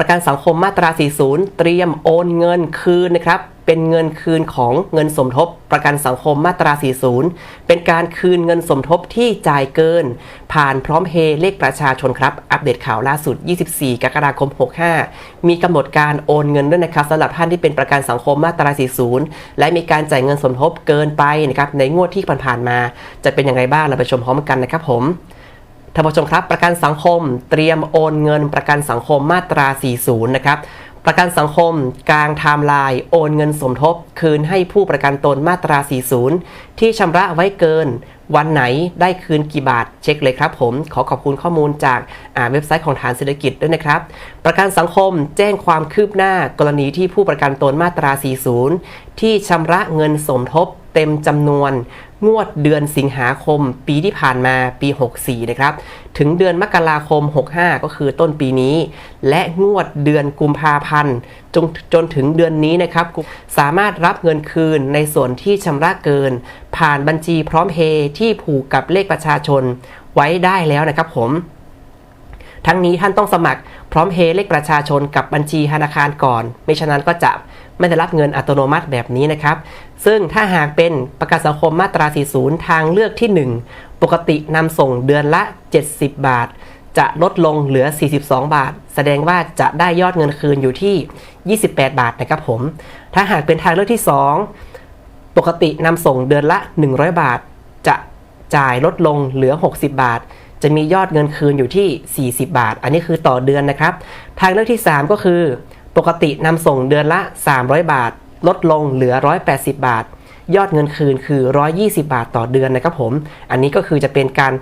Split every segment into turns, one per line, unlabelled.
ประกันสังคมมาตรา 40 เตรียมโอนเงินคืนนะครับ เป็นเงินคืนของเงินสมทบ ประกันสังคมมาตรา 40 เป็นการคืนเงินสมทบที่จ่ายเกิน ผ่านพร้อมเพย์เลขประชาชนครับ อัปเดตข่าวล่าสุด 24 กรกฎาคม 65 มีกำหนดการโอนเงินด้วยนะครับสำหรับท่านที่เป็นประกันสังคมมาตรา 40 และมีการจ่ายเงินสมทบเกินไปนะครับในงวดที่ผ่านๆมา จะเป็นอยังไงบ้างเราไปชมพร้อมกันนะครับผม ท่านผู้ชมครับ ประกันสังคมเตรียมโอนเงินประกันสังคมมาตรา 40 นะครับประกันสังคมกลางไทม์ไลน์โอนเงินสมทบ คืนให้ผู้ประกันตนมาตรา 40 ที่ชำระไว้เกิน วันไหนได้คืนกี่บาทเช็คเลยครับผม ขอขอบคุณข้อมูลจากาเว็บไซต์ของฐานเศรษฐกิจด้วยนะครับ ประกันสังคมแจ้งความคืบหน้ากรณีที่ผู้ประกันตนมาตรา 40 ที่ชำระเงินสมทบเต็มจำนวน งวดเดือนสิงหาคม ปีที่ผ่านมาปี 64 นะครับ ถึงเดือนมกราคม 65 ก็คือต้นปีนี้ และงวดเดือนกุมภาพันธ์จนจนถึงเดือนนี้นะครับ สามารถรับเงินคืนในส่วนที่ชำระเกิน ผ่านบัญชีพร้อมเพย์ที่ผูกกับเลขประชาชนไว้ได้แล้วนะครับผม ทั้งนี้ท่านต้องสมัครพร้อมเพย์เลขประชาชนกับบัญชีธนาคารก่อน ไม่ฉะนั้นก็จะไม่ได้รับเงินอัตโนมัติแบบนี้นะครับ ซึ่งถ้าหากเป็นประกันสังคมมาตรา 40 ทางเลือกที่ 1 ปกตินำส่งเดือนละ 70 บาท จะลดลงเหลือ 42 บาท แสดงว่าจะได้ยอดเงินคืนอยู่ที่ 28 บาทนะครับผม ถ้าหากเป็นทางเลือกที่ 2 ปกตินำส่งเดือนละ 100 บาท จะจ่ายลดลงเหลือ 60 บาท จะมียอดเงินคืนอยู่ที่ 40 บาท อันนี้คือต่อเดือนนะครับ ทางเลือกที่ 3 ก็คือ ปกตินำส่งเดือนละ 300 บาท ลดลงเหลือ 180 บาท ยอดเงินคืนคือ 120 บาทต่อเดือนนะครับผม อันนี้ก็คือจะเป็นการ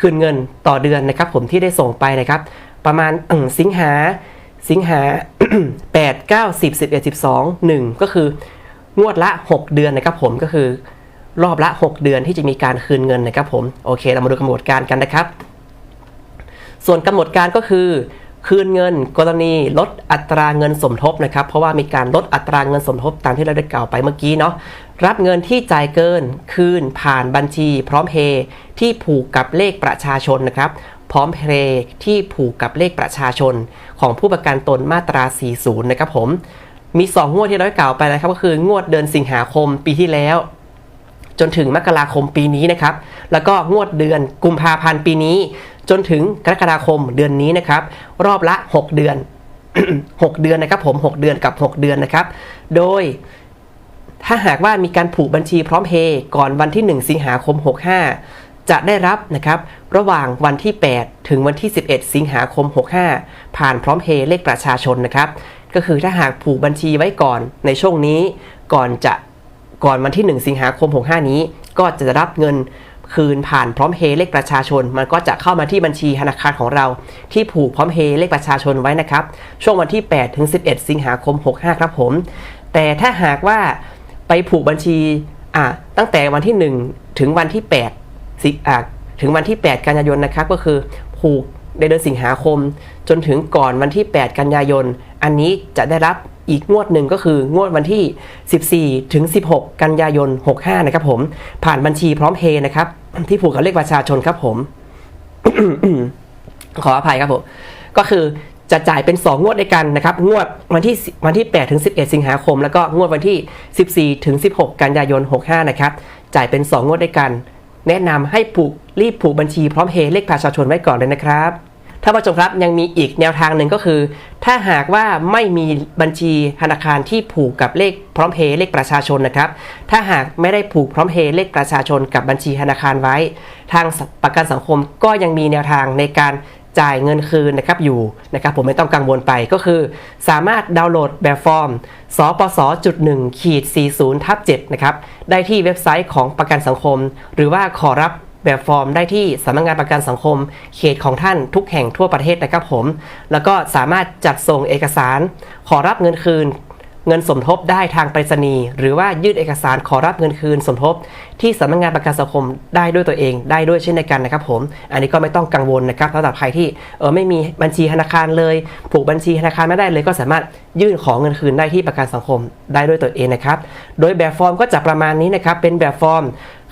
คืนเงินต่อเดือนนะครับ ผมที่ได้ส่งไปนะครับ ประมาณสิงหาสิงหา 8 9 10 11 12 1 ก็คืองวดละ 6 เดือนนะครับผมก็คือ รอบละ 6 เดือนที่จะมีการคืนเงินนะครับผมโอเค เรามาดูกำหนดการกันนะครับ ส่วนกำหนดการก็คือ คืนเงินกรณีลดอัตราเงินสมทบนะครับ เพราะว่ามีการลดอัตราเงินสมทบตามที่เราได้กล่าวไปเมื่อกี้เนาะรับเงินที่จ่ายเกินคืนผ่านบัญชี พร้อมเพย์ที่ผูกกับเลขประชาชนนะครับพร้อมเพย์ที่ผูกกับเลขประชาชน ของผู้ประกันตนมาตรา 40 นะครับผม มี 2 งวดที่เราได้กล่าวไปนะครับ ก็คืองวดเดือนสิงหาคมปีที่แล้ว จนถึงมกราคมปีนี้นะครับ แล้วก็งวดเดือนกุมภาพันธ์ปีนี้ จนถึงกรกฎาคมเดือนนี้นะครับ รอบละ 6 เดือน 6 เดือนนะครับผม 6 เดือนกับ 6 เดือนนะครับ โดยถ้าหากว่ามีการผูกบัญชีพร้อมเพย์ก่อนวันที่ 1 สิงหาคม 65 จะได้รับนะครับ ระหว่างวันที่ 8 ถึงวันที่ 11 สิงหาคม 65 ผ่านพร้อมเพย์เลขประชาชนนะครับ ก็คือถ้าหากผูกบัญชีไว้ก่อนในช่วงนี้ก่อนจะ ก่อนวันที่ 1 สิงหาคม 65 นี้ ก็จะได้รับเงินคืนผ่านพร้อมเพย์เลขประชาชน มันก็จะเข้ามาที่บัญชีธนาคารของเรา ที่ผูกพร้อมเพย์เลขประชาชนไว้นะครับ ช่วงวันที่8ถึง11 สิงหาคม 65 ครับผม แต่ถ้าหากว่าไปผูกบัญชีอ่าตั้งแต่วันที่ 1 ถึงวันที่8สิอ่าถึงวันที่ 8 กันยายนนะครับก็คือผูกในเดือนสิงหาคม จนถึงก่อนวันที่ 8 กันยายน อันนี้จะได้รับอีกงวดหนึ่งก็คืองวดวันที่ 14 ถึง 16 กันยายน 65 นะครับผม ผ่านบัญชีพร้อมเพย์นะครับ ที่ผูกกับเลขประชาชนครับผม ขออภัยครับผม ก็คือจะจ่ายเป็น 2 งวดด้วยกันนะครับ งวดวันที่วันที่ 8 ถึง 11 สิงหาคม แล้วก็งวดวันที่ 14 ถึง 16 กันยายน 65 นะครับ จ่ายเป็น 2 งวดด้วยกัน แนะนำให้ผูกรีบผูกบัญชีพร้อมเพย์เลขประชาชนไว้ก่อนเลยนะครับ ท่านผู้ชมครับยังมีอีกแนวทางหนึ่งก็คือ ถ้าหากว่าไม่มีบัญชีธนาคารที่ผูกกับเลขพร้อมเพย์เลขประชาชนนะครับ ถ้าหากไม่ได้ผูกพร้อมเพย์เลขประชาชนกับบัญชีธนาคารไว้ ทางประกันสังคมก็ยังมีแนวทางในการจ่ายเงินคืนนะครับอยู่นะครับผมไม่ต้องกังวลไปก็คือ สามารถดาวน์โหลดแบบฟอร์มสปสจุดหนึ่งขีด40ทับ7นะครับได้ที่เว็บไซต์ของประกันสังคม หรือว่าขอรับ แบบฟอร์มได้ที่สำนักงานประกันสังคม เขตของท่านทุกแห่งทั่วประเทศนะครับผม แล้วก็สามารถจัดส่งเอกสาร ขอรับเงินคืน เงินสมทบได้ทางไปรษณีย์หรือว่ายื่นเอกสารขอรับเงินคืนสมทบ ที่สำนักงานประกันสังคมได้ด้วยตัวเองได้ด้วยเช่นเดียวกันนะครับผม อันนี้ก็ไม่ต้องกังวลนะครับสำหรับใครที่เออไม่มีบัญชีธนาคารเลยผูกบัญชีธนาคารไม่ได้เลยก็สามารถยื่นขอเงินคืนได้ที่ประกันสังคมได้ด้วยตัวเองนะครับ โดยแบบฟอร์มก็จะประมาณนี้นะครับเป็นแบบฟอร์ม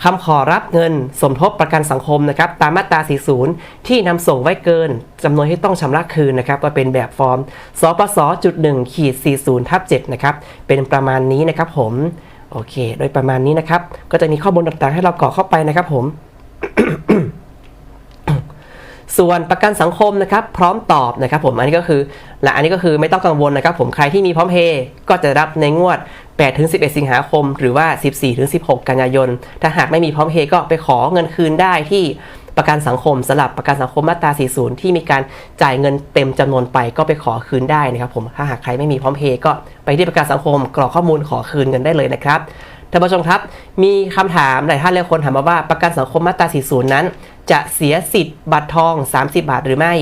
คำขอรับเงินสมทบประกันสังคมนะครับตามมาตรา 40 ที่นำส่งไว้เกินจำนวนที่ต้องชำระคืนนะครับก็เป็นแบบฟอร์มสปสจุด1ขีด40ทับ7นะครับเป็นประมาณนี้นะครับผมโอเค โดยประมาณนี้นะครับ ก็จะมีข้อมูลต่างๆ ให้เรากรอกเข้าไปนะครับผม ส่วนประกันสังคมนะครับพร้อมตอบนะครับผมอันนี้ก็คือและอันนี้ก็คือไม่ต้องกังวลนะครับผมใครที่มีพร้อมเพย์ก็จะรับในงวด8ถึง11 สิงหาคม หรือว่า 14ถึง16 กันยายน ถ้าหากไม่มีพร้อมเพย์ก็ไปขอเงินคืนได้ที่ประกันสังคมสลับประกันสังคมมาตรา 40 ที่มีการจ่ายเงินเต็มจำนวนไปก็ไปขอคืนได้นะครับผมถ้าหากใครไม่มีพร้อมเพย์ก็ไปที่ประกันสังคมกรอกข้อมูลขอคืนเงินได้เลยนะครับท่านผู้ชมครับ มีคำถามหลายท่านหลายคนถามมาว่าประกันสังคมมาตรา 40 นั้น จะเสียสิทธิ์บัตรทอง 30 บาทหรือไม่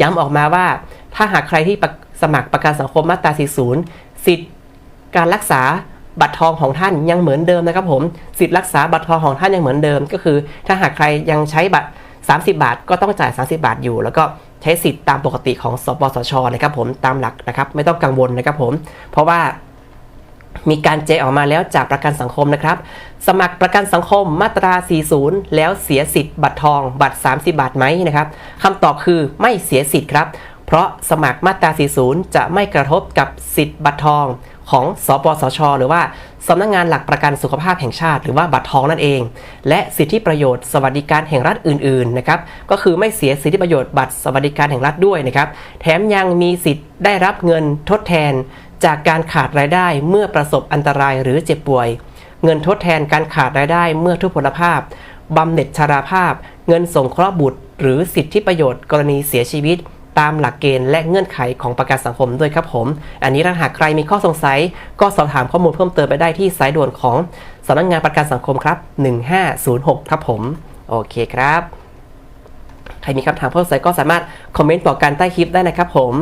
ย้ำออกมาว่า ถ้าหากใครที่สมัครประกันสังคมมาตรา 40 สิทธิ์การรักษาบัตรทองของท่านยังเหมือนเดิมนะครับผมสิทธิ์รักษาบัตรทองของท่านยังเหมือนเดิม ก็คือ ถ้าหากใครยังใช้บัตร 30 บาท ก็ต้องจ่าย 30 บาทอยู่ แล้วก็ใช้สิทธิ์ตามปกติของสปสชนะครับผมตามหลักนะครับ ไม่ต้องกังวลนะครับผม เพราะว่า มีการแจ้งออกมาแล้วจากประกันสังคมนะครับ สมัครประกันสังคมมาตรา 40 แล้วเสียสิทธิ์บัตรทอง บัตร 30 บาทไหมนะครับคำตอบคือไม่เสียสิทธิ์ครับ เพราะสมัครมาตรา 40 จะไม่กระทบกับสิทธิ์บัตรทองของสปสช หรือว่าสำนักงงานหลักประกันสุขภาพแห่งชาติ หรือว่าบัตรทองนั่นเอง และสิทธิประโยชน์สวัสดิการแห่งรัฐอื่นๆนะครับก็คือไม่เสียสิทธิประโยชน์บัตรสวัสดิการแห่งรัฐด้วยนะครับแถมยังมีสิทธิ์ได้รับเงินทดแทน จากการขาดรายได้เมื่อประสบอันตรายหรือเจ็บป่วย เงินทดแทนการขาดรายได้เมื่อทุพพลภาพบำเหน็จชราภาพ เงินสงเคราะห์บุตร หรือสิทธิประโยชน์กรณีเสียชีวิต ตามหลักเกณฑ์และเงื่อนไขของประกันสังคมด้วยครับผม อันนี้ถ้าหากใครมีข้อสงสัย ก็สอบถามข้อมูลเพิ่มเติมไปได้ที่สายด่วนของสำนักงานประกันสังคมครับ 1506 ครับผม โอเคครับ ใครมีคำถามเพิ่มเติมก็สามารถคอมเมนต์บอกกันใต้คลิปได้นะครับผม